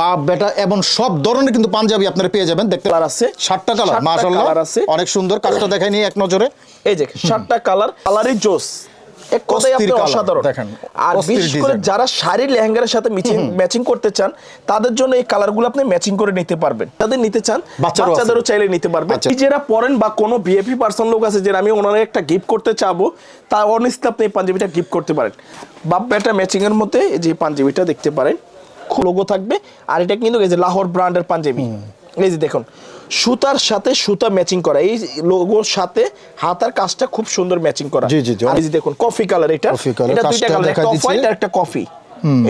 বাপ বেটা এবং সব ধরনের কিন্তু পাঞ্জাবি আপনারা পেয়ে যাবেন। দেখতে কালার আছে। সাতটা কালার মাশাআল্লাহ। আছে। অনেক সুন্দর কাজটা দেখাই নি এক নজরে। এই যে সাতটা কালার কালারই জোস। এক কথাই colour, অসাধারণ। দেখেন, আর বিশেষ করে যারা শাড়ির লেহেঙ্গার সাথে ম্যাচিং করতে চান তাদের জন্য এই কালারগুলো আপনি ম্যাচিং করে নিতে পারবেন। তাদের নিতে চান। বাচ্চাদেরও চাইলে নিতে পারবেন আচ্ছা। নিজেরা পরেন বা কোনো ভিআইপি পার্সন লোক আছে যে আমি ওনারা একটা গিফট করতে চাবো তা অনিস্তে আপনি এই পাঞ্জাবিটা গিফট করতে পারেন। বাপ বেটা ম্যাচিং এর মধ্যে এই যে পাঞ্জাবিটা দেখতে পারেন। লোগো থাকবে। আর এটা কিন্তু এই যে লাহোর ব্র্যান্ডের পাঞ্জাবি। এই যে দেখুন সুতার সাথে সুতা ম্যাচিং করা। এই লোগোর সাথে হাতার কাজটা খুব সুন্দর ম্যাচিং করা। জি, জি, জি। এই যে দেখুন কফি কালার এটা। এটা দুইটা কালার একটা অফ। হোয়াইট আর একটা কফি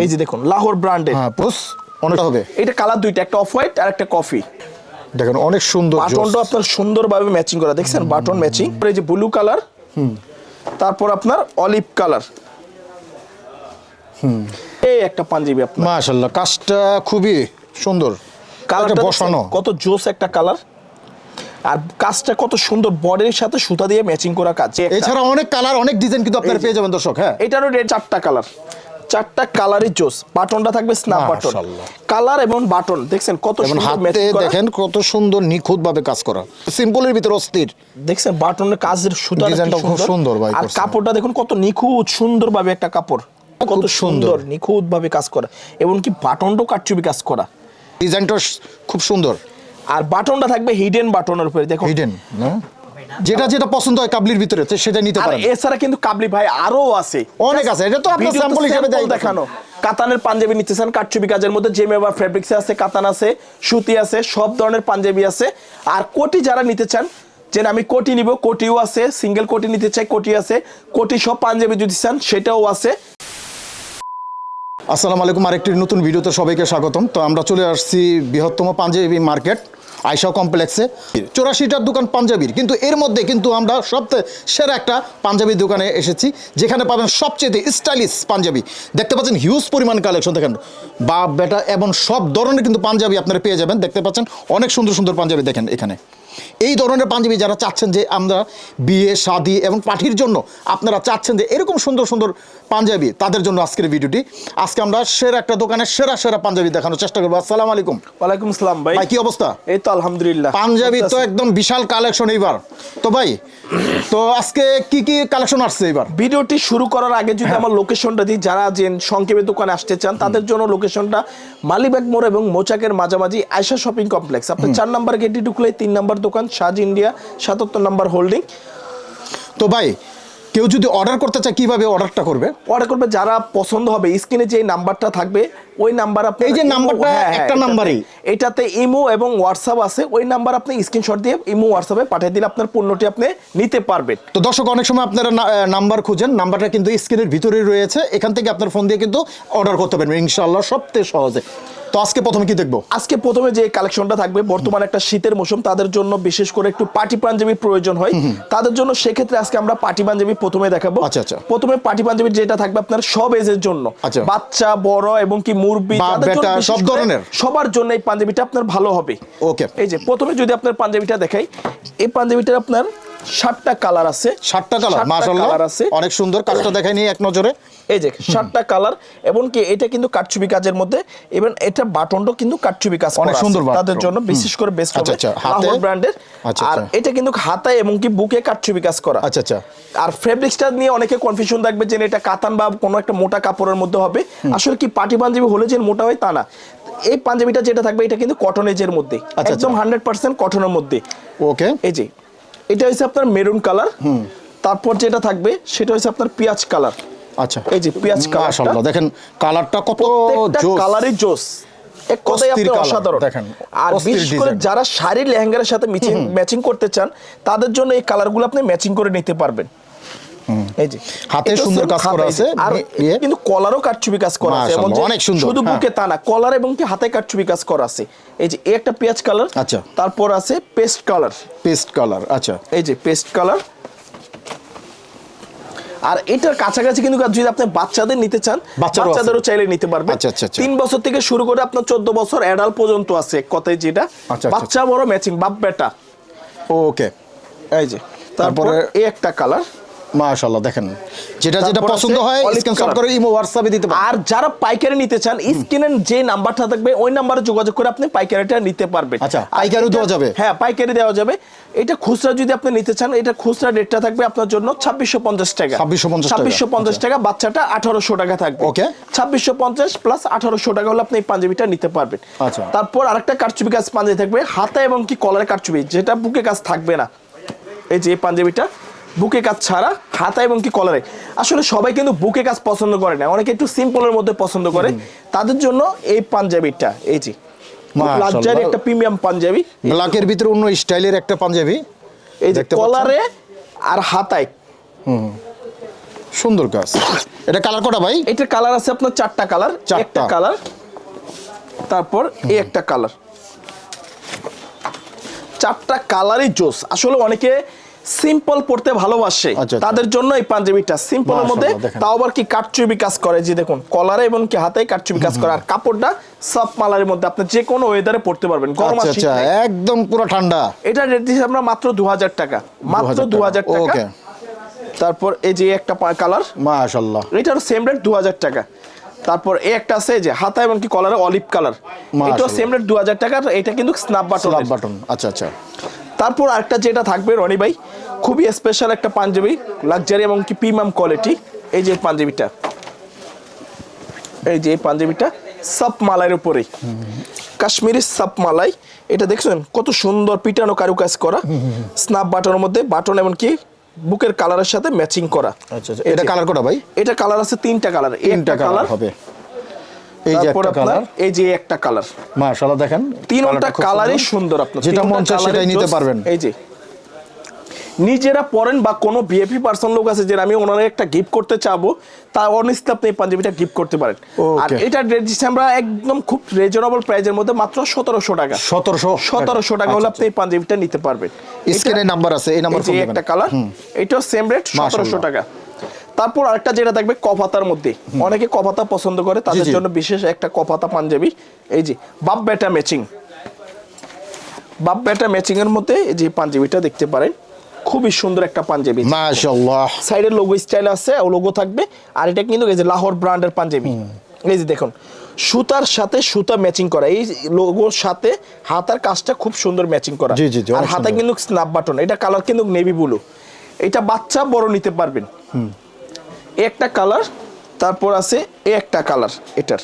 এই যে দেখুন লাহোর ব্র্যান্ডের হ্যাঁ পুস অনেকটা হবে। এটা কালার দুইটা একটা অফ হোয়াইট আর একটা কফি দেখেন অনেক সুন্দর বাটনটা আপনার সুন্দরভাবে ম্যাচিং করা দেখছেন? বাটন ম্যাচিং এই যে ব্লু কালার তারপর আপনার অলিভ কালার এই একটা পাঞ্জাবি আপনার। মাশাআল্লাহ কাজটা খুবই সুন্দর। কালারটা বসানো। কত জোস একটা কালার আর কাজটা কত সুন্দর বডির সাথে সুতা দিয়ে ম্যাচিং করা কাজ। এছাড়া অনেক কালার অনেক ডিজাইন কিন্তু আপনারা পেয়ে যাবেন দর্শক হ্যাঁ। এটারও রেট চারটা কালার চারটা কালারই জোস। বাটনটা থাকবে স্ন্যাপ বাটন। কালার এবং বাটন দেখছেন কত সুন্দর হাতে ম্যাচিং করা। দেখেন কত সুন্দর নিখুঁত ভাবে কাজ করা। সিম্পলের ভিতরে অস্থির। দেখছেন বাটনের কাজের সুতা ডিজাইনটা খুব সুন্দর। ভাই আর কাপড়টা দেখুন কত নিখুঁত সুন্দরভাবে একটা কাপড়। কত সুন্দর। নিখুঁত ভাবে কাজ করা। এবং কি বাটনটাও কাটচুপি কাজ করা। ডিজাইনটা খুব সুন্দর। আর বাটনটা থাকবে হিডেন বাটনের উপরে দেখো হিডেন যেটা যেটা পছন্দ হয় কাবলির ভিতরে সেটা নিতে পারেন। এছাড়া কিন্তু কাবলি ভাই আরও আছে। অনেক আছে এটা তো আপনার স্যাম্পল হিসেবে দেখানো। কাতানের পাঞ্জাবি নিতেছেন কাটচুপি কাজের মধ্যে জেমেবা ফেব্রিক্স আছে কাতান আছে সুতি আছে সব ধরনের পাঞ্জাবি আছে। আর কোটি যারা নিতে চান যে আমি কোটি নিব কোটিও আছে সিঙ্গেল কোটি নিতে চাই কোটি আছে। কোটি সব পাঞ্জাবি যদি চান সেটাও আছে। আসসালামু আলাইকুম, আরেকটি নতুন ভিডিওতে সবাইকে স্বাগতম। তো আমরা চলে আসছি বৃহত্তম পাঞ্জাবি মার্কেট আয়সা কমপ্লেক্সে। চৌরাশিটার দোকান পাঞ্জাবির, কিন্তু এর মধ্যে কিন্তু আমরা সবচেয়ে সেরা একটা পাঞ্জাবি দোকানে এসেছি, যেখানে পাবেন সবচেয়ে স্টাইলিশ পাঞ্জাবি। দেখতে পাচ্ছেন হিউজ পরিমাণ কালেকশন দেখেন। বাপ বেটা, এবং সব ধরনের কিন্তু পাঞ্জাবি আপনারা পেয়ে যাবেন। দেখতে পাচ্ছেন অনেক সুন্দর সুন্দর পাঞ্জাবি, দেখেন এখানে। এই ধরনের পাঞ্জাবি যারা চাচ্ছেন যে আমরা বিয়ে, শাদি এবং পার্টির জন্য আপনারা চাচ্ছেন যে এরকম সুন্দর সুন্দর পাঞ্জাবি তাদের জন্য আজকের ভিডিওটি। আজকে আমরা সেরা একটা দোকানের সেরা সেরা পাঞ্জাবি দেখানোর চেষ্টা করব। আসসালামু আলাইকুম। ওয়ালাইকুম আসসালাম ভাই। ভাই কি অবস্থা? এই তো আলহামদুলিল্লাহ। পাঞ্জাবি তো একদম বিশাল কালেকশন এইবার। তো ভাই তো আজকে কি কি কালেকশন আসছে এবার ভিডিওটি শুরু করার আগে যদি আমার লোকেশনটা দিই যারা যে সংক্ষেপে দোকানে আসতে চান তাদের জন্য লোকেশনটা মালিবাগ মোড় এবং মোচাকের মাঝামাঝি আয়সা শপিং কমপ্লেক্স আপনি চার নাম্বার গেটে ঢুকলে তিন নাম্বার দোকান সাজ ইন্ডিয়া সাতাত্তর নাম্বার হোল্ডিং তো ভাই কেউ যদি অর্ডার করতে চায় কীভাবে অর্ডারটা করবে? অর্ডার করবে যারা পছন্দ হবে স্ক্রিনে যে নাম্বারটা থাকবে ওই নাম্বার আপনি এই যে নাম্বারটা হ্যাঁ, হ্যাঁ, একটা নাম্বারই। এটাতে ইমো এবং হোয়াটসঅ্যাপ আছে ওই নাম্বার আপনি স্ক্রিনশট দিয়ে ইমো হোয়াটসঅ্যাপে পাঠিয়ে দিলে আপনার পণ্যটি আপনি নিতে পারবেন। তো দর্শক অনেক সময় আপনারা নাম্বার খুঁজেন নাম্বারটা কিন্তু স্ক্রিনের ভিতরেই রয়েছে এখান থেকে আপনার ফোন দিয়ে কিন্তু অর্ডার করতে পারবেন। ইনশাআল্লাহ সবচেয়ে সহজে। তো আজকে প্রথমে কি দেখব? আজকে প্রথমে যে কালেকশনটা থাকবে বর্তমানে একটা শীতের মৌসুম তাদের জন্য বিশেষ করে একটু পার্টি পাঞ্জাবির প্রয়োজন হয়। তাদের জন্য সেক্ষেত্রে আজকে আমরা পার্টি পাঞ্জাবি প্রথমে দেখাবো। আচ্ছা, আচ্ছা। প্রথমে পার্টি পাঞ্জাবি যেটা থাকবে আপনার সব এজের জন্য। আচ্ছা। বাচ্চা বড় এবং কি জন্য সব ধরনের। সবার জন্য এই পাঞ্জাবিটা আপনার ভালো হবে। ওকে। এই যে প্রথমে যদি আপনার পাঞ্জাবিটা দেখাই এই পাঞ্জাবিটার আপনার সাতটা কালার আছে। সাতটা কালার মাশাআল্লাহ। কালার আছে। অনেক সুন্দর কাজটা দেখাই নিয়ে এক নজরে। এই যে সাতটা কালার এবং কি এটা কিন্তু কাটছুবি কাজের মধ্যে এবং এটা বাটনটাও কিন্তু কাটছুবি কাজ অনেক সুন্দর। তাদের জন্য বিশেষ করে বেস্ট আচ্ছা, হবে আচ্ছা, হাতে? লাহোর ব্র্যান্ডের আচ্ছা, আর আচ্ছা। এটা কিন্তু হাতায় এবং কি বুকে কাটছুবি কাজ করা। আচ্ছা আচ্ছা। আর ফেব্রিক্সটা নিয়ে অনেকে কনফিউশন থাকবে যে এটা কাতান বা কোনো একটা মোটা কাপড়ের মধ্যে হবে। আসলে কি পার্টি পাঞ্জাবি হলে যে মোটা হয় তা না। এই পাঞ্জাবিটা যেটা থাকবে এটা কিন্তু কটন এজের মধ্যে। আচ্ছা। একদম হান্ড্রেড পার্সেন্ট কটনের মধ্যে। ওকে। এই যে এটা হচ্ছে আপনার মেরুন কালার হুম। তারপর যেটা থাকবে সেটা হচ্ছে আপনার পেঁয়াজ কালার আচ্ছা। এই যে পেঁয়াজ মাশাআল্লাহ দেখেন কালারটা কত জোস কালারই জোস এক কথাই colour, অসাধারণ। দেখেন, আর বিশেষ করে যারা শাড়ির লেহেঙ্গার সাথে ম্যাচিং করতে চান তাদের জন্য এই কালারগুলো আপনি ম্যাচিং করে নিতে পারবেন। এই যে। হাতে সুন্দর কাজ করা আছে, আর। কিন্তু কলারও কাটছুবি কাজ করা আছে মাশাআল্লাহ, অনেক সুন্দর, শুধু হ্যাঁ। বুকে তা না কলার এবং কি হাতে কাটছুবি কাজ করা আছে। এই যে একটা পেঁয়াজ কালার আচ্ছা। তারপর আছে পেস্ট কালার পেস্ট কালার আচ্ছা। এই যে পেস্ট কালার আর এটার কাছাকাছি কিন্তু যদি আপনি বাচ্চাদের নিতে চান বাচ্চাদেরও চাইলে নিতে পারবে আচ্ছা, আচ্ছা, আচ্ছা। তিন বছর থেকে শুরু করে আপনার চোদ্দ বছর অ্যাডাল পর্যন্ত আছে কথায় যেটা। বাচ্চা বড় ম্যাচিং বাপ বেটা ওকে। এই যে তারপরে তারপরে- এই একটা কালার মাশাআল্লাহ দেখেন। যেটা যেটা পছন্দ হয় স্ক্রিনশট করে ইমো হোয়াটসঅ্যাপে দিতে পারেন। আর যারা পাইকারি নিতে চান স্ক্রিনের যে নাম্বারটা থাকবে ওই নাম্বারে যোগাযোগ করে আপনি পাইকারিটা নিতে পারবেন। আচ্ছা, পাইকারিও দেওয়া যাবে? হ্যাঁ পাইকারি দেওয়া যাবে। এটা খুচরা যদি আপনি নিতে চান এটা খুচরা রেটটা থাকবে আপনার জন্য ছাব্বিশশো পঞ্চাশ টাকা। 2650 টাকা। ছাব্বিশশো পঞ্চাশ টাকা বাচ্চাটা আঠারোশো টাকা থাকবে. ছাব্বিশশো পঞ্চাশ প্লাস আঠারোশো টাকা হলে আপনি এই পাঞ্জাবিটা নিতে পারবেন। আচ্ছা। তারপর আরেকটা কারচুপি কাজ পাঞ্জাবি থাকবে হাতা এবং কি কলারে কারচুপি যেটা বুকে কাজ থাকবে না। এই যে পাঞ্জাবিটা বুকে কাজ ছাড়া হাতা এবং কি কলারে। আসলে সবাই কিন্তু বুকে কাজ পছন্দ করে না। অনেকে একটু সিম্পলের মধ্যে পছন্দ করে। তাদের জন্য এই পাঞ্জাবিটা এই যে। মাশাআল্লাহ। লাক্সারি একটা প্রিমিয়াম পাঞ্জাবি। ব্ল্যাকের ভিতরে অন্য স্টাইলের একটা পাঞ্জাবি। এই যে কলারে আর হাতায়। হুম। সুন্দর কাজ। এটা কালার কটা ভাই? এটার কালার আছে আপনার চারটা কালার। চারটা। কালার তারপর এই একটা কালার। চারটা কালারই জোস। আসলে অনেকে সিম্পল পড়তে ভালোবাসে। আচ্ছা, আচ্ছা। তাদের জন্য এই পাঞ্জাবিটা সিম্পলের মধ্যে। তাও আবার কি কাটচুবি কাজ করে? যে দেখুন কলারে এবং কি হাতে কাটচুবি কাজ করে। আর কাপড়টা সব মালারের মধ্যে আপনি যে কোনো ওয়েদারে পড়তে পারবেন। গরম আচ্ছা আচ্ছা। একদম পুরো ঠান্ডা। এটা রেট দিচ্ছি আমরা মাত্র দু হাজার টাকা মাত্র দু হাজার টাকা। ওকে। তারপর এই যে একটা কালার মাশাআল্লাহ। এটার সেম রেট দু হাজার টাকা। তারপর এই একটা আছে যে হাতা এবং কি কলারে অলিভ কালার। এটাও সেম রেট দু হাজার টাকা। এটা কিন্তু স্ন্যাপ বাটন স্ল্যাব বাটন আচ্ছা আচ্ছা। তারপর আরেকটা যেটা থাকবে রনি ভাই খুবই স্পেশাল একটা পাঞ্জাবি লাক্সারি এবং কি প্রিমিয়াম কোয়ালিটি এই যে পাঞ্জাবিটা। এই যে পাঞ্জাবিটা সাপ মালাইয়ের উপরে। কাশ্মীরি সাপ মালাই এটা দেখছেন? কত সুন্দর পিটানো কারুকাজ করা। স্ন্যাপ বাটনের মধ্যে বাটন এবং কি বুকের কালারের সাথে ম্যাচিং করা। আচ্ছা আচ্ছা। এটা কালার কটা ভাই? এটা কালার আছে তিনটা কালার তিনটা কালার হবে। এই যে একটা কালার এই যে একটা কালার মাশাআল্লাহ দেখেন তিনটা কালারই সুন্দর। আপনার। যেটা মন চায় সেটাই নিতে পারবেন। এই যে। নিজেরা পরেন বা কোনো বিএপি পার্সন লোক আছে যে আমি ওনার একটা গিফট করতে চাবো তা অনিস্তে আপনি এই পাঞ্জাবিটা গিফট করতে পারেন। আর এটা রেট দিচ্ছি আমরা একদম খুব রিজনেবল প্রাইজের মধ্যে মাত্র সতেরোশো টাকা। 1700 সতেরোশো টাকা হলে আপনি এই পাঞ্জাবিটা নিতে পারবেন। স্ক্রিনে নাম্বার আছে এই নাম্বার একটা কালার এটাও সেম রেট সতেরোশো টাকা। তারপর আরেকটা যেটা থাকবে কপাতার মধ্যে। অনেকে কপাতা পছন্দ করে তাদের জন্য বিশেষ একটা কপাতা পাঞ্জাবি। এই যে বাপ বেটা ম্যাচিং বাপ বেটা ম্যাচিং এর মধ্যে এই যে পাঞ্জাবিটা দেখতে পারেন। খুবই সুন্দর একটা পাঞ্জাবি। মাশাআল্লাহ। সাইডের লোগো স্টাইল আছে ও লোগো থাকবে। আর এটা কিন্তু এই যে লাহোর ব্র্যান্ডের পাঞ্জাবি। এই যে দেখুন সুতার সাথে সুতা ম্যাচিং করা। এই লোগোর সাথে হাতার কাজটা খুব সুন্দর ম্যাচিং করা। জি, জি, জি, আর হাতে। কিন্তু স্ন্যাপ বাটন এটা কালার কিন্তু নেভি ব্লু এটা বাচ্চা বড় নিতে পারবেন। এই একটা কালার তারপর আছে এই একটা কালার এটার।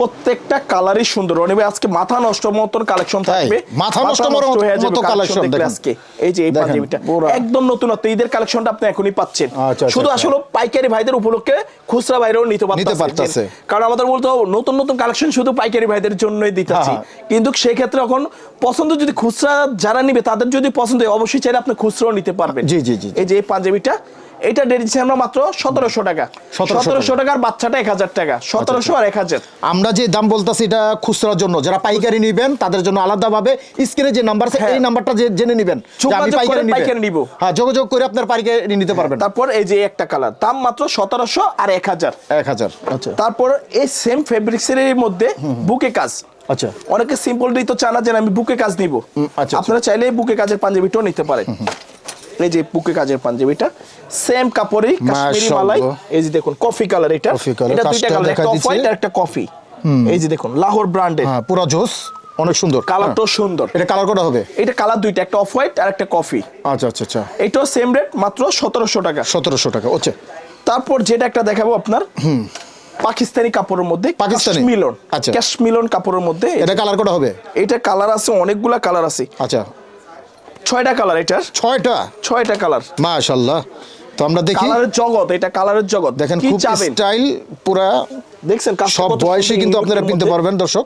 প্রত্যেকটা কালারই সুন্দর। অনেবে আজকে মাথা নষ্ট মতন কালেকশন থাকবে। মাথা নষ্ট মতো- হয়ে যাবে মতো দেখলে দেখেন। আজকে। এই যে এই পাঞ্জাবিটা। একদম নতুনত্ব ঈদের কালেকশনটা আপনি এখনই পাচ্ছেন। আচ্ছা, আচ্ছা, শুধু আচ্ছা। আসলে পাইকারি ভাইদের উপলক্ষে খুচরা ভাইরাও নিতে পারতেছে। কারণ আমাদের বলতে হবে, নতুন নতুন কালেকশন শুধু পাইকারি ভাইদের জন্যই দিতেছি। হ্যাঁ, কিন্তু সেক্ষেত্রে এখন পছন্দ যদি খুচরা যারা নিবে তাদের যদি পছন্দ হয় অবশ্যই চাইলে আপনি খুচরাও নিতে পারবেন। জি, জি, জি, জি। এই যে এই পাঞ্জাবিটা এটা দিচ্ছি আমরা মাত্র সতেরোশো টাকা। সতেরোশো টাকার বাচ্চাটা এক হাজার টাকা। সতেরোশো আর এক হাজার। আমরা যে দাম বলতাছি এটা খুচরার জন্য যারা পাইকারি নিবেন তাদের জন্য আলাদাভাবে স্ক্রিনে যে নাম্বার আছে হ্যাঁ। এই নাম্বারটা জেনে নেবেন পাইকারি নিব। হ্যাঁ যোগাযোগ করে আপনার পাইকারি নিতে পারবেন। তারপর এই যে একটা কালার দাম মাত্র সতেরোশো আর এক হাজার। এক হাজার আচ্ছা। তারপর এই সেম ফেব্রিক্সের মধ্যে বুকে কাজ। আচ্ছা। অনেকে সিম্পল তো চান যে আমি বুকে কাজ নিব। আচ্ছা, আপনারা চাইলে বুকে কাজের পাঞ্জাবিটাও নিতে পারেন। এই যে বুকে কাজের পাঞ্জাবিটা সেম কাপড়েই কাশ্মীরি মালাই। এই যে দেখুন কফি কালার এটা। কালার, এটা দুইটা কালার একটা দিচ্ছে। হোয়াইট আর একটা কফি এই যে দেখুন লাহোর ব্র্যান্ডের হ্যাঁ পুরো জোস অনেক সুন্দর। কালারটাও সুন্দর। হ্যাঁ। এটা কালার কটা হবে? এটা কালার দুইটা একটা অফ হোয়াইট আর একটা কফি আচ্ছা আচ্ছা আচ্ছা। এটাও সেম রেট মাত্র সতেরোশো টাকা। সতেরোশো টাকা আচ্ছা তারপর যেটা একটা দেখাবো আপনার হুম। পাকিস্তানি কাপড়ের মধ্যে পাকিস্তানি? মিলন আচ্ছা। ক্যাশমিলন কাপড়ের মধ্যে এটা কালার কটা হবে? এটা কালার আছে অনেকগুলা কালার আছে। আচ্ছা। ছয়টা কালার এটার। ছয়টা? ছয়টা কালার মাশাআল্লাহ। তো আমরা দেখি। কালারের জগৎ এটা কালারের জগৎ। দেখেন খুব স্টাইল পুরা দেখছেন সব বয়সে কিন্তু আপনারা কিনতে পারবেন দর্শক।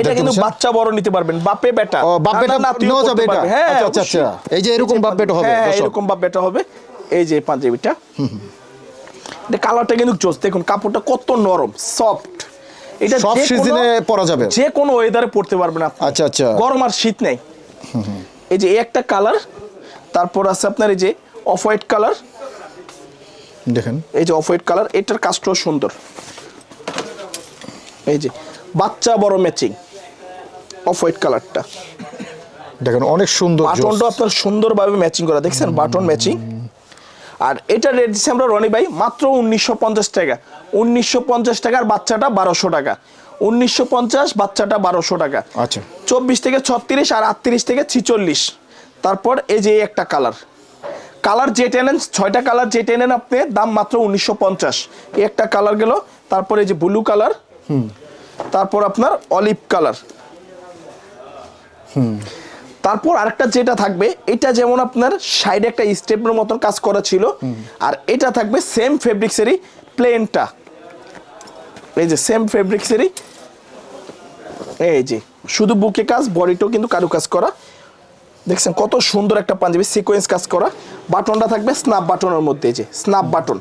এটা কিন্তু বাচ্চা বড় নিতে পারবেন বাপে বেটা। ও বাপ বেটা নানা নাতিও যাবে এটা? হ্যাঁ আচ্ছা, আচ্ছা, আচ্ছা। এই যে এরকম বাপ বেটা হবে, হ্যাঁ দর্শক। এরকম বাপ বেটা হবে। এই যে পাঞ্জাবিটা। এটা কালারটা কিন্তু জোস। দেখুন কাপড়টা কত নরম সফট এটা সব সিজনে পরা যাবে। যে কোনো ওয়েদারে পড়তে পারবেন আপনি। আচ্ছা, আচ্ছা। গরম আর শীত নেই। এই যে একটা কালার তারপর আছে আপনার এই যে অফ হোয়াইট কালার। দেখেন। এই যে অফ হোয়াইট কালার এটার কাজটাও সুন্দর। এই যে বাচ্চা বড় ম্যাচিং অফ হোয়াইট কালারটা। দেখেন অনেক সুন্দর। বাটনটা আপনার সুন্দরভাবে ম্যাচিং করা দেখছেন? বাটন ম্যাচিং আর এটা রেট দিচ্ছি আমরা রনি ভাই মাত্র উনিশশো পঞ্চাশ টাকা। উনিশশো পঞ্চাশ টাকার বাচ্চাটা বারোশো টাকা। উনিশশো পঞ্চাশ বাচ্চাটা বারোশো টাকা। আচ্ছা। চব্বিশ থেকে ছত্রিশ আর আটত্রিশ থেকে ছিচল্লিশ। তারপর এই যে একটা কালার। কালার যে টেনেন ছয়টা কালার যে টেনেন আপনি দাম মাত্র উনিশশো পঞ্চাশ। এই একটা কালার গেল তারপরে এই যে ব্লু কালার। তারপর আপনার অলিভ কালার। তারপর আরেকটা যেটা থাকবে এটা যেমন আপনার সাইডে একটা স্টেপের মতন কাজ করা ছিল আর এটা থাকবে সেম ফেব্রিক্সেরই প্লেনটা এই যে সেম ফেব্রিক্সেরই এই যে শুধু বুকে কাজ বডিটাও কিন্তু কারু কাজ করা। দেখছেন কত সুন্দর একটা পাঞ্জাবি সিকোয়েন্স কাজ করা। বাটনটা থাকবে স্ন্যাপ বাটনের মধ্যে এই যে স্ন্যাপ বাটন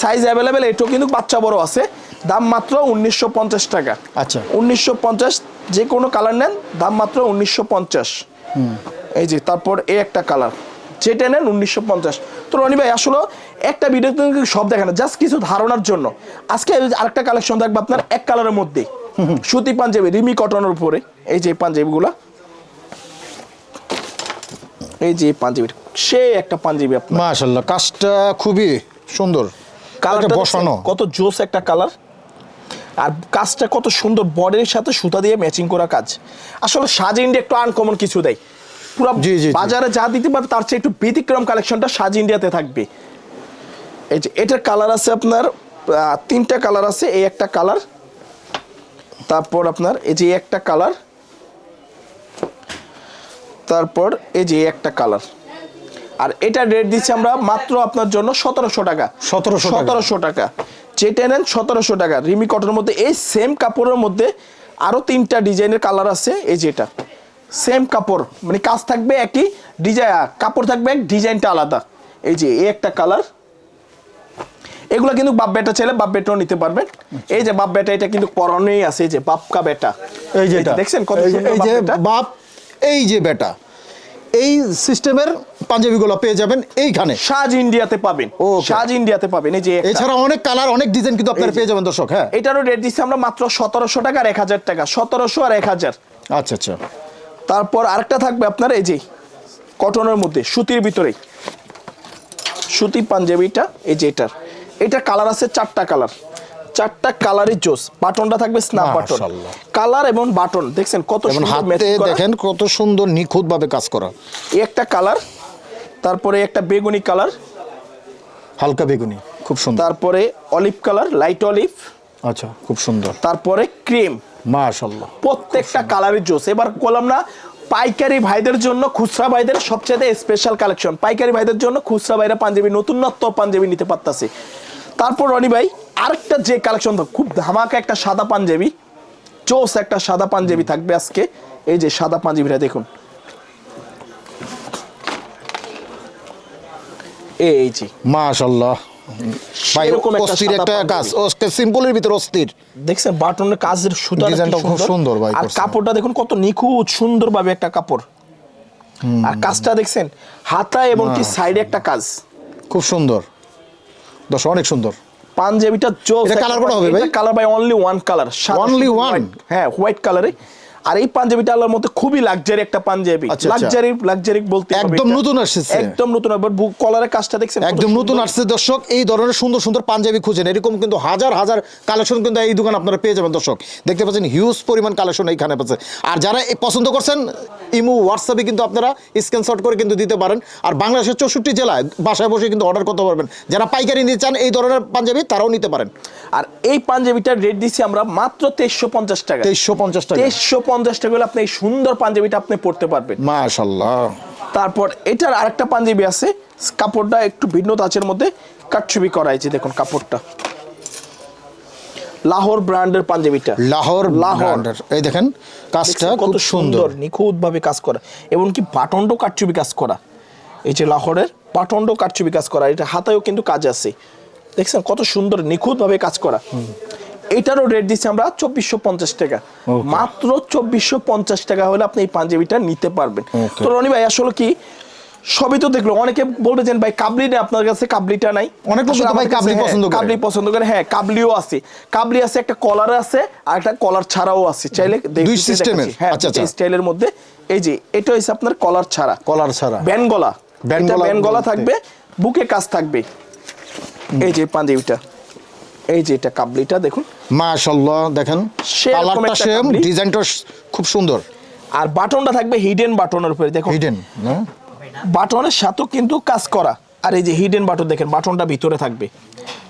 সাইজ অ্যাভেলেবেল এটাও কিন্তু বাচ্চা বড় আছে। দাম মাত্র উনিশশো পঞ্চাশ টাকা। আচ্ছা। উনিশশো পঞ্চাশ যে কোনো কালার নেন দাম মাত্র উনিশশো পঞ্চাশ। এই যে তারপর এই একটা কালার যেটা নেন উনিশশো পঞ্চাশ। তো রনি ভাই আসলে একটা কিন্তু সব দেখে না জাস্ট কিছু ধারণার জন্য। আজকে আরেকটা কালেকশন থাকবে আপনার এক কালারের মধ্যে। সুতি পাঞ্জাবি রিমি কটনের উপরে এই যে পাঞ্জাবিগুলা। এই যে পাঞ্জাবি সে একটা পাঞ্জাবি আপনার। কাজটা খুবই সুন্দর। কালারটা বসানো বসানো। কত জোস একটা কালার আর কাজটা কত সুন্দর বডির সাথে সুতা দিয়ে ম্যাচিং করা কাজ। আসলে সাজ ইন্ডিয়া একটু আনকমন কিছু দেয়। পুরো। বাজারে যা দিতে পারে তার চেয়ে একটু ব্যতিক্রম কালেকশনটা সাজ ইন্ডিয়াতে থাকবে। এই যে এটার কালার আছে আপনার তিনটা কালার আছে এই একটা কালার তারপর আপনার এই যে একটা কালার তারপর এই যে একটা কালার আর এটা রেট দিচ্ছি আমরা মাত্র আপনার জন্য সতেরোশো টাকা। 1700 টাকা। সতেরোশো টাকা। যেটা নেন সতেরোশো টাকা। রিমি কটনের মধ্যে এই সেম কাপড়ের মধ্যে আরও তিনটা ডিজাইনের কালার আছে এই যেটা সেম কাপড় মানে কাজ থাকবে একই ডিজাইন কাপড় থাকবে এক ডিজাইনটা আলাদা। এই যে এই একটা কালার এগুলো কিন্তু বাপ বেটা চাইলে বাপ বেটাও নিতে পারবেন। এই যে বাপ বেটা এটা কিন্তু পরনেই আছে এই যে বাপকা বেটা। এই যেটা দেখছেন কত এই যে- যে বাপ এই যে বেটা। এই সিস্টেমের পাঞ্জাবিগুলো পেয়ে যাবেন এইখানে। সাজ ইন্ডিয়াতে পাবেন। ও সাজ ইন্ডিয়াতে পাবেন। এই যে এছাড়া অনেক কালার অনেক ডিজাইন কিন্তু আপনারা পেয়ে যাবেন দর্শক হ্যাঁ। এটারও রেট দিচ্ছি আমরা মাত্র সতেরোশো টাকা আর এক হাজার টাকা। সতেরোশো আর এক হাজার। আচ্ছা আচ্ছা। তারপর আরেকটা থাকবে আপনার এই যে কটনের মধ্যে সুতির ভিতরে সুতি পাঞ্জাবিটা এই যে এটার। এটার কালার আছে চারটা কালার। চারটা কালারই জোস। বাটনটা থাকবে স্ন্যাপ বাটন কালার এবং বাটন দেখছেন কত সুন্দর হাতে দেখেন কত সুন্দর নিখুঁত ভাবে কাজ করা। এই একটা কালার তারপরে একটা বেগুনি কালার। হালকা বেগুনি খুব সুন্দর। তারপরে অলিভ কালার লাইট অলিভ আচ্ছা খুব সুন্দর। তারপরে ক্রিম। মাশাল্লাহ প্রত্যেকটা কালারের জোস। এবার করলাম না পাইকারি ভাইদের জন্য খুচরা ভাইদের সবচেয়ে স্পেশাল কালেকশন পাইকারি ভাইদের জন্য খুচরা ভাইরা পাঞ্জাবি নতুনত্ব পাঞ্জাবি নিতে পারতাছে। তারপর রনি ভাই আরেকটা যে কালেকশন খুব ধামাকা একটা সাদা পাঞ্জাবি জোস একটা সাদা পাঞ্জাবি থাকবে আজকে। এই যে সাদা পাঞ্জাবিটা দেখুন। এই যে। মাশাল্লাহ ভাই অস্থির একটা। কাজ সিম্পলের ভিতরে অস্থির। দেখছেন বাটনের কাজের সুতা ডিজাইনটা খুব সুন্দর? ভাই আর কাপড়টা দেখুন কত নিখুঁত সুন্দর ভাবে একটা কাপড়। আর কাজটা দেখছেন হাতা এবং কি সাইডে একটা কাজ। খুব সুন্দর। দর্শক অনেক সুন্দর। পাঞ্জাবিটা জোস এটা colour কটা হবে ভাই? Colour by only one colour Only one? হ্যাঁ হোয়াইট কালারে আর এই পাঞ্জাবিটা আল্লাহর মধ্যে খুবই লাক্সারি একটা পাঞ্জাবি। আচ্ছা, আচ্ছা। লাক্সারি লাক্সারি বলতে একদম নতুন আসছে। একদম নতুন আবার কলারের কাজটা দেখছেন একদম নতুন আসছে দর্শক। এই ধরনের সুন্দর সুন্দর পাঞ্জাবি খুঁজেন। এরকম কিন্তু হাজার হাজার কালেকশন কিন্তু এই দোকান আপনারা পেয়ে যাবেন দর্শক। দেখতে পাচ্ছেন হিউজ পরিমাণ কালেকশন এইখানে পাচ্ছে আর যারা এই পছন্দ করছেন ইমু হোয়াটসঅ্যাপে কিন্তু আপনারা স্ক্রিনশট করে কিন্তু দিতে পারেন। আর বাংলাদেশের চৌষট্টি জেলায় বাসায় বসে কিন্তু অর্ডার করতে পারবেন। যারা পাইকারি নিতে চান এই ধরনের পাঞ্জাবি তারাও নিতে পারেন। আর এই পাঞ্জাবিটার রেট দিচ্ছি আমরা মাত্র তেইশশো পঞ্চাশ টাকা। তেইশশো পঞ্চাশ টাকা। তেইশশো পঞ্চাশ টাকা হলে আপনি এই সুন্দর পাঞ্জাবিটা আপনি পড়তে পারবেন। মাশাল্লাহ তারপর এটার আরেকটা পাঞ্জাবি আছে কাপড়টা একটু ভিন্ন তাচের মধ্যে কাটছবি করা হয়েছে দেখুন কাপড়টা। লাহোর ব্র্যান্ডের পাঞ্জাবিটা। লাহোর লাহোর। এই দেখেন কাজটা খুব সুন্দর। নিখুঁত ভাবে কাজ করা। এবং কি বাটনটাও কাটছবি কাজ করা। এই যে লাহোরের বাটনটাও কাটছবি কাজ করা। এটা হাতায়ও কিন্তু কাজ আছে। দেখছেন কত সুন্দর নিখুঁত ভাবে কাজ করা। এটারও রেট দিচ্ছি আমরা চব্বিশশো পঞ্চাশ টাকা। মাত্র চব্বিশশো পঞ্চাশ টাকা হলে আপনি এই পাঞ্জাবিটা নিতে পারবেন। তো রনি ভাই আসলে কি সবই তো দেখল। অনেকে বলবে যে ভাই কাবলি নেই আপনার কাছে কাবলিটা নাই। অনেক ভাই কাবলি হ্যাঁ, পছন্দ করে। কাবলি পছন্দ করে হ্যাঁ কাবলিও আছে। কাবলি আছে একটা কলার আছে আর একটা কলার ছাড়াও আছে। চাইলে দেখ- দুই সিস্টেমের? হ্যাঁ আচ্ছা, আচ্ছা। স্টাইলের মধ্যে। এই যে এটা হচ্ছে আপনার কলার ছাড়া। কলার ছাড়া। ব্যান গলা। ব্যান গলা ব্যান গলা থাকবে বুকে কাজ থাকবে। এই যে পাঞ্জাবিটা। এই যে এটা কাবলিটা দেখুন। মাশাল্লাহ দেখেন কালারটা সেম ডিজাইনটা খুব সুন্দর। আর বাটনটা থাকবে হিডেন বাটনের উপরে দেখুন। হিডেন বাটনের সাথেও কিন্তু কাজ করা। আর এই যে হিডেন বাটন দেখেন বাটনটা ভিতরে থাকবে।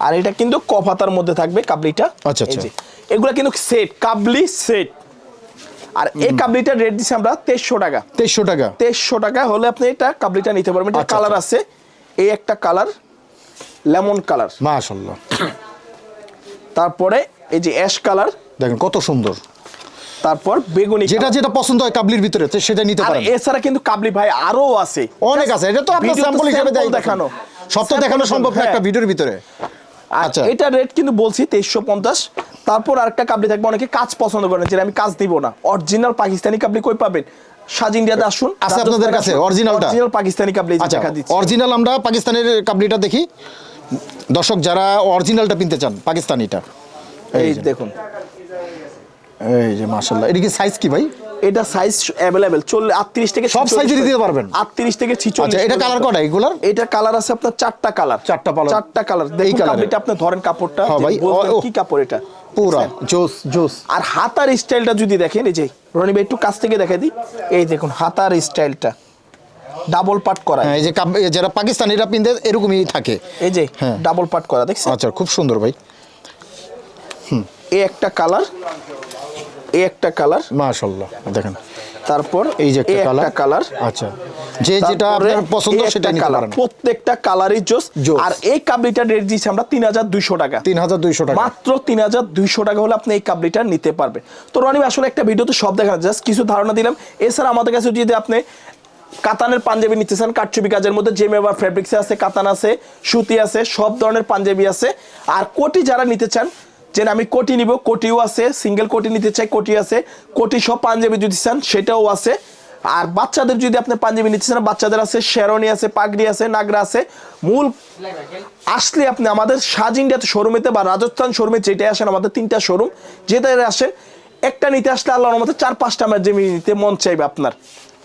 আর এটা কিন্তু কফাতার মধ্যে থাকবে কাবলিটা। আচ্ছা, আচ্ছা। এগুলা কিন্তু সেট কাবলি সেট আর এই কাবলিটার রেট দিচ্ছি আমরা তেইশশো টাকা। তেইশশো টাকা। তেইশশো টাকা হলে আপনি এটা কাবলিটা নিতে পারবেন। এটা আচ্ছা, কালার আছে। এই একটা কালার লেমন কালার মাশাল্লাহ তারপরে এই যে অ্যাশ কালার দেখেন কত সুন্দর। তারপর বেগুনি যেটা যেটা পছন্দ হয় কাবলির ভিতরে সেটা নিতে পারেন। এছাড়া কিন্তু কাবলি ভাই আরও আছে। অনেক আছে এটা তো আপনার স্যাম্পল হিসেবে দেখানো। সব তো দেখানো সম্ভব না হ্যাঁ। একটা ভিডিওর ভিতরে। আচ্ছা। এটা রেট কিন্তু বলছি তেইশশো পঞ্চাশ। তারপর আরেকটা কাবলি থাকবে অনেকে কাজ পছন্দ করেন যেটা আমি কাজ দিব না। অরিজিনাল পাকিস্তানি কাবলি কই পাবেন? সাজ ইন্ডিয়াতে আসুন আছে আপনাদের কাছে, originalটা? অরিজিনাল পাকিস্তানি কাবলি আচ্ছা দেখা দিচ্ছি। অরিজিনাল আমরা পাকিস্তানের কাবলিটা দেখি। দর্শক যারা অরিজিনালটা কিনতে চান পাকিস্তানিটা এই দেখুন। এই যে মাশাল্লাহ এটা কি সাইজ কি ভাই? এটা সাইজ অ্যাভেলেবেল চললে আটত্রিশ থেকে সব এরই দিতে পারবেন? আটত্রিশ থেকে ছিচল্লিশ আচ্ছা এটা কালার কটা এগুলার? এটা কালার আছে আপনার চারটা কালার চারটা colour। চারটা কালার এই colour-এর। আপনি ধরেন কাপড়টা হ্যাঁ ভাই। কি কাপড় এটা? পুরা জোস জোস। আর হাতার স্টাইলটা যদি দেখেন এই যে রনি ভাই একটু কাছ থেকে দেখাই দিই। এই দেখুন হাতার স্টাইলটা ডাবল পাট করা এই যে যারা পাকিস্তানিরা পিনতে এরকমই থাকে। এই যে হ্যাঁ। ডাবল পাট করা দেখছেন? আচ্ছা খুব সুন্দর ভাই। এই একটা কালার এই একটা কালার মাশাল্লাহ দেখেন। তারপর এই যে একটা কালার কালার আচ্ছা যে যেটা আপনার পছন্দ সেটা নিতে পারেন। প্রত্যেকটা কালারই জোস। আর এই কাবলিটা রেট দিচ্ছি আমরা তিন হাজার দুইশো টাকা। তিন হাজার দুইশো টাকা। মাত্র তিন হাজার দুইশো টাকা হলে আপনি এই কাবলিটা নিতে পারবেন। তো রনি আসলে একটা ভিডিওতে সব দেখা জাস্ট কিছু ধারণা দিলাম। এছাড়া আমাদের কাছে যদি আপনি কাতানের পাঞ্জাবি নিতে চান কাটচুপি কাজের মধ্যে জেমেবার ফেব্রিক্স আছে, কাতান আছে, সুতি আছে, সব ধরনের পাঞ্জাবি আছে। আর কোটি যারা নিতে চান যে আমি কোটি নিব, কোটিও আছে সিঙ্গেল কোটি নিতে চাই, কোটি আছে। কোটি সব পাঞ্জাবি যদি চান, সেটাও আছে। আর বাচ্চাদের যদি আপনি পাঞ্জাবি নিতে চান, বাচ্চাদের আছে শেরনি আছে, পাগড়ি আছে, নাগরা আছে। মূল আসলে আপনি আমাদের সাজ ইন্ডিয়াতে শোরুমেতে বা রাজস্থান শোরুমে যেটাই আসেন, আমাদের তিনটা শোরুম যেটাই আসেন একটা নিতে আসলে আল্লাহর মতো চার পাঁচটা জমি নিতে মন চাইবে আপনার।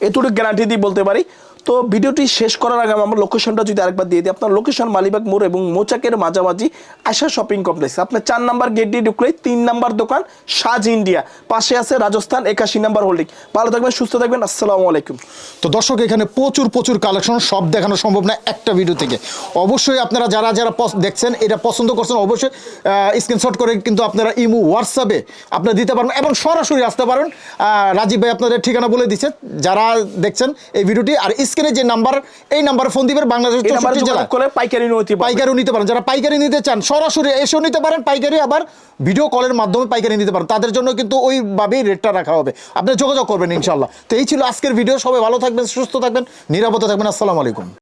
এটুকু গ্যারান্টি দিয়ে বলতে পারি তো ভিডিওটি শেষ করার আগে আমার লোকেশনটা যদি আরেকবার দিয়ে দিই, আপনার লোকেশন মালিবাগ মোড় এবং মোচাকের মাঝামাঝি আশা শপিং কমপ্লেক্স আপনার চার নাম্বার গেট দিয়ে ঢুকলেই তিন নাম্বার দোকান সাজ ইন্ডিয়া। পাশে আছে রাজস্থান একাশি নাম্বার হোল্ডিং ভালো থাকবেন, সুস্থ থাকবেন, আসসালামু আলাইকুম। তো দর্শক, এখানে প্রচুর প্রচুর কালেকশন সব দেখানো সম্ভব না একটা ভিডিও থেকে। অবশ্যই আপনারা যারা যারা দেখছেন, এটা পছন্দ করছেন, অবশ্যই স্ক্রিনশট করে কিন্তু আপনারা ইমু, হোয়াটসঅ্যাপে আপনারা দিতে পারবেন এবং সরাসরি আসতে পারেন। রাজীব ভাই আপনাদের ঠিকানা বলে দিচ্ছে। যারা দেখছেন এই ভিডিওটি আর স্ক্রিনে যে নাম্বার এই নাম্বার ফোন দিবেন বাংলাদেশের চৌষট্টি জেলা। করে পাইকারি নিতে পাইকারি পাইকারিও নিতে পারেন। যারা পাইকারি নিতে চান সরাসরি এসেও নিতে পারেন। পাইকারি আবার ভিডিও কলের মাধ্যমে পাইকারি নিতে পারেন। তাদের জন্য কিন্তু ওইভাবেই রেটটা রাখা হবে। আপনি যোগাযোগ করবেন ইনশাল্লাহ তো এই ছিল আজকের ভিডিও সবাই ভালো থাকবেন সুস্থ থাকবেন নিরাপদে থাকবেন। আসসালামু আলাইকুম।